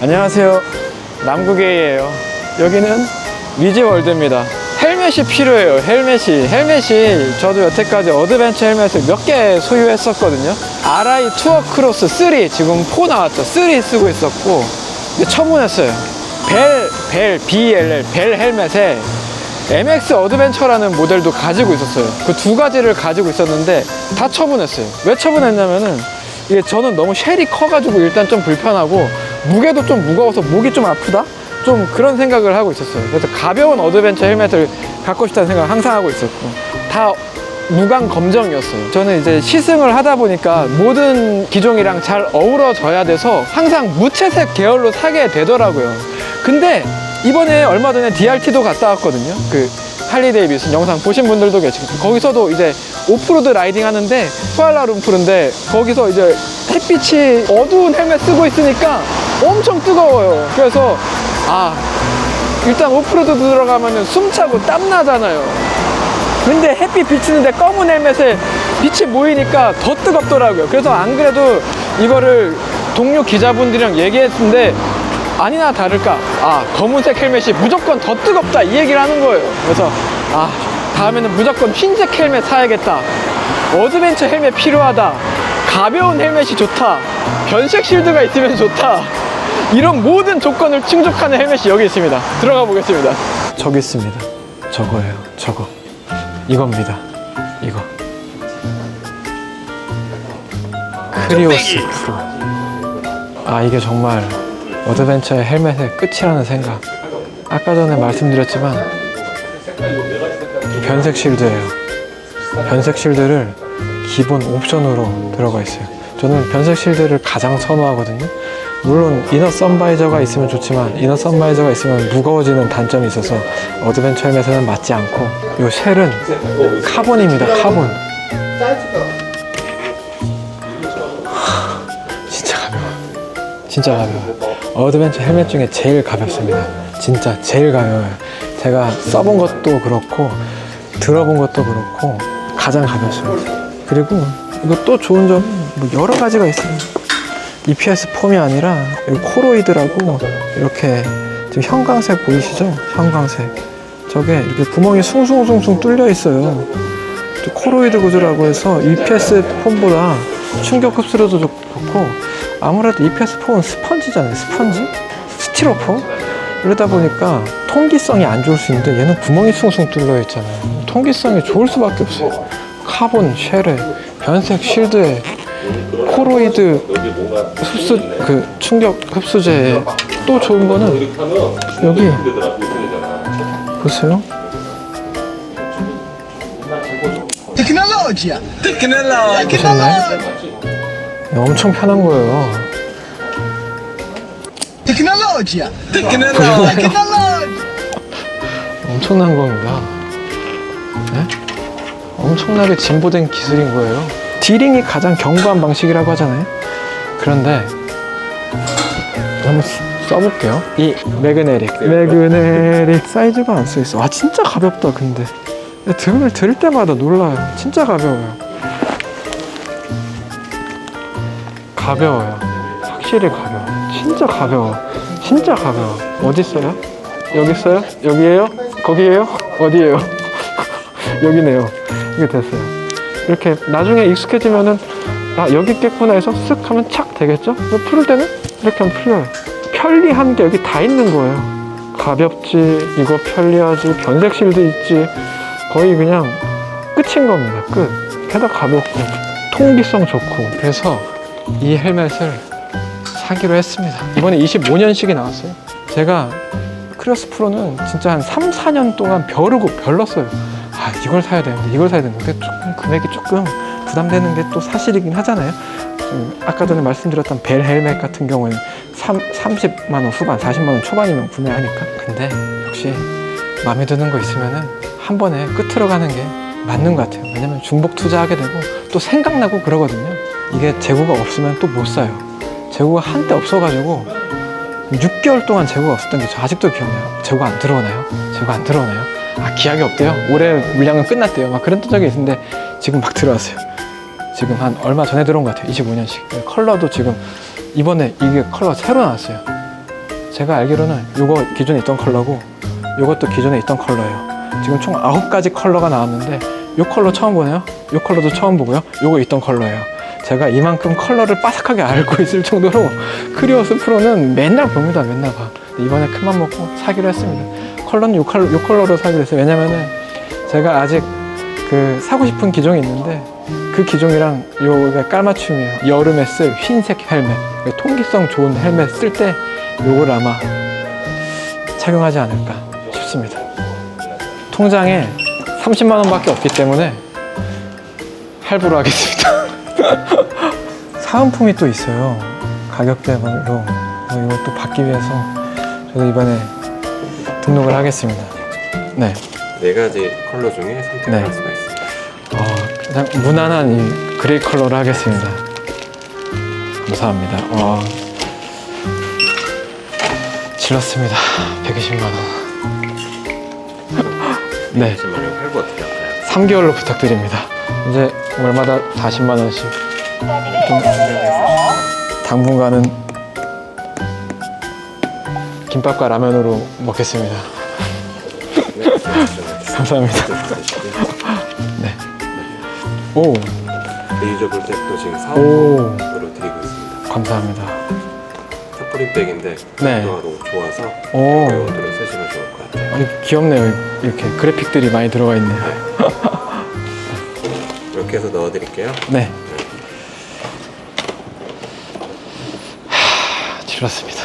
안녕하세요. 남국에이에요. 여기는 위즈월드입니다. 헬멧이 필요해요. 헬멧이. 헬멧이 저도 여태까지 어드벤처 헬멧을 몇 개 소유했었거든요. RI 투어 크로스 3 지금 4 나왔죠. 3 쓰고 있었고 근데 처분했어요. 벨, 벨, BLL, 벨 헬멧에 MX 어드벤처라는 모델도 가지고 있었어요. 그 두 가지를 가지고 있었는데 다 처분했어요. 왜 처분했냐면은 이게 저는 너무 쉘이 커가지고 일단 좀 불편하고 무게도 좀 무거워서 목이 좀 아프다? 좀 그런 생각을 하고 있었어요. 그래서 가벼운 어드벤처 헬멧을 갖고 싶다는 생각을 항상 하고 있었고 다 무광 검정이었어요. 저는 이제 시승을 하다 보니까 모든 기종이랑 잘 어우러져야 돼서 항상 무채색 계열로 사게 되더라고요. 근데 이번에 얼마 전에 DRT도 갔다 왔거든요. 그 할리 데이비슨 영상 보신 분들도 계시고 거기서도 이제 오프로드 라이딩 하는데 쿠알라룸푸르인데 거기서 이제 햇빛이 어두운 헬멧 쓰고 있으니까 엄청 뜨거워요. 그래서 아 일단 오프로드 들어가면은 숨차고 땀 나잖아요. 근데 햇빛 비치는데 검은 헬멧에 빛이 모이니까 더 뜨겁더라고요. 그래서 안 그래도 이거를 동료 기자분들이랑 얘기했는데 아니나 다를까 아 검은색 헬멧이 무조건 더 뜨겁다 이 얘기를 하는 거예요. 그래서 아 다음에는 무조건 흰색 헬멧 사야겠다. 어드벤처 헬멧 필요하다. 가벼운 헬멧이 좋다. 변색 실드가 있으면 좋다. 이런 모든 조건을 충족하는 헬멧이 여기 있습니다. 들어가 보겠습니다. 저기 있습니다. 저거예요. 저거. 이겁니다. 이거. 크리오스 프로. 아, 이게 정말 어드벤처의 헬멧의 끝이라는 생각. 아까 전에 말씀드렸지만 변색 실드예요. 변색 실드를 기본 옵션으로 들어가 있어요. 저는 변색 실드를 가장 선호하거든요. 물론 이너 선바이저가 있으면 좋지만 이너 선바이저가 있으면 무거워지는 단점이 있어서 어드벤처 헬멧에는 맞지 않고 이 쉘은 카본입니다. 카본. 진짜 가벼워. 진짜 가벼워. 어드벤처 헬멧 중에 제일 가볍습니다. 진짜 제일 가벼워요. 제가 써본 것도 그렇고 들어본 것도 그렇고 가장 가볍습니다. 그리고 이거 또 좋은 점은 뭐 여러 가지가 있어요. EPS 폼이 아니라 여기 코로이드라고 이렇게 지금 형광색 보이시죠? 형광색. 저게 이렇게 구멍이 숭숭숭숭 뚫려 있어요. 또 코로이드 구조라고 해서 EPS 폼보다 충격 흡수력도 좋- 좋고 아무래도 EPS 폼은 스펀지잖아요. 스펀지? 스티로폼? 이러다 보니까 통기성이 안 좋을 수 있는데 얘는 구멍이 숭숭 뚫려 있잖아요. 통기성이 좋을 수밖에 없어요. 카본 쉘에 변색 실드에 코로이드 흡수 그 충격 흡수제에 또 좋은 거는 여기 보세요. Tecnologia! Tecnologia! 보셨나요? 엄청 편한 거예요. Tecnologia! Tecnologia! 엄청난 겁니다. 네? 엄청나게 진보된 기술인 거예요. 디링이 가장 견고한 방식이라고 하잖아요. 그런데 한번 쓰- 써볼게요. 이 매그네릭. 매그네릭 사이즈가 안 써 있어. 아 진짜 가볍다 근데. 등을 들 때마다 놀라요. 진짜 가벼워요. 가벼워요. 확실히 가벼워. 진짜 가벼워. 진짜 가벼워. 어디 있어요? 여기 있어요? 여기에요? 거기에요? 어디에요? 여기네요. 이게 됐어요. 이렇게 나중에 익숙해지면은 아 여기 있겠구나 해서 쓱 하면 착 되겠죠? 이거 풀을 때는 이렇게 하면 풀려요. 편리한 게 여기 다 있는 거예요. 가볍지, 이거 편리하지, 변색 실드 있지. 거의 그냥 끝인 겁니다. 끝. 게다가 가볍고 통기성 좋고 그래서 이 헬멧을 사기로 했습니다. 이번에 25년식이 나왔어요. 제가 크로스 프로는 진짜 한 3, 4년 동안 벼르고 별렀어요. 아, 이걸 사야 되는데, 이걸 사야 되는데, 조금 금액이 조금 부담되는 게 또 사실이긴 하잖아요. 음, 아까 전에 말씀드렸던 벨 헬멧 같은 경우는 3, 30만 원 후반, 40만 원 초반이면 구매하니까. 근데 역시 마음에 드는 거 있으면은 한 번에 끝으로 가는 게 맞는 것 같아요. 왜냐면 중복 투자하게 되고 또 생각나고 그러거든요. 이게 재고가 없으면 또 못 사요. 재고가 한때 없어가지고 6개월 동안 재고가 없었던 게 저 아직도 기억나요. 재고 안 들어오나요? 재고 안 들어오나요? 아 기약이 없대요. 올해 물량은 끝났대요. 막 그런 적이 있는데 지금 막 들어왔어요. 지금 한 얼마 전에 들어온 것 같아요. 25년씩. 컬러도 지금 이번에 이게 컬러 새로 나왔어요. 제가 알기로는 요거 기존에 있던 컬러고 요것도 기존에 있던 컬러예요. 지금 총 아홉 가지 컬러가 나왔는데 요 컬러 처음 보네요. 요 컬러도 처음 보고요. 요거 있던 컬러예요. 제가 이만큼 컬러를 빠삭하게 알고 있을 정도로 크리오스 프로는 맨날 봅니다. 맨날 봐. 이번에 큰맘 먹고 사기로 했습니다. 컬러는 요, 컬러, 요 컬러로 사기로 했어요. 왜냐면은 제가 아직 그 사고 싶은 기종이 있는데 그 기종이랑 요가 깔맞춤이에요. 여름에 쓸 흰색 헬멧. 통기성 좋은 헬멧 쓸 때 요걸 아마 착용하지 않을까 싶습니다. 통장에 30만 원밖에 없기 때문에 할부로 하겠습니다. 사은품이 또 있어요. 가격대별로 이것도 받기 위해서 저도 이번에 등록을 하겠습니다. 네. 네 가지 컬러 중에 선택할 네. 수가 있습니다. 어, 그냥 무난한 이 그레이 컬러로 하겠습니다. 감사합니다. 어, 질렀습니다. 120만 원. 네, 잠시만요. 할부 어떻게 할까요? 3개월로 부탁드립니다. 이제 월마다 40만 원씩 좀 당분간은 김밥과 라면으로 먹겠습니다. 감사합니다. 네. 오, 레이저 볼텍도 지금 오. 4원으로 드리고 있습니다. 감사합니다. 탑프린백인데 네. 각도가 너무 좋아서 오. 이것들을 쓰시면 좋을 것 같아요. 아니, 귀엽네요. 이렇게 그래픽들이 많이 들어가 있네요. 이렇게 해서 넣어드릴게요. 네. 하, 질렀습니다.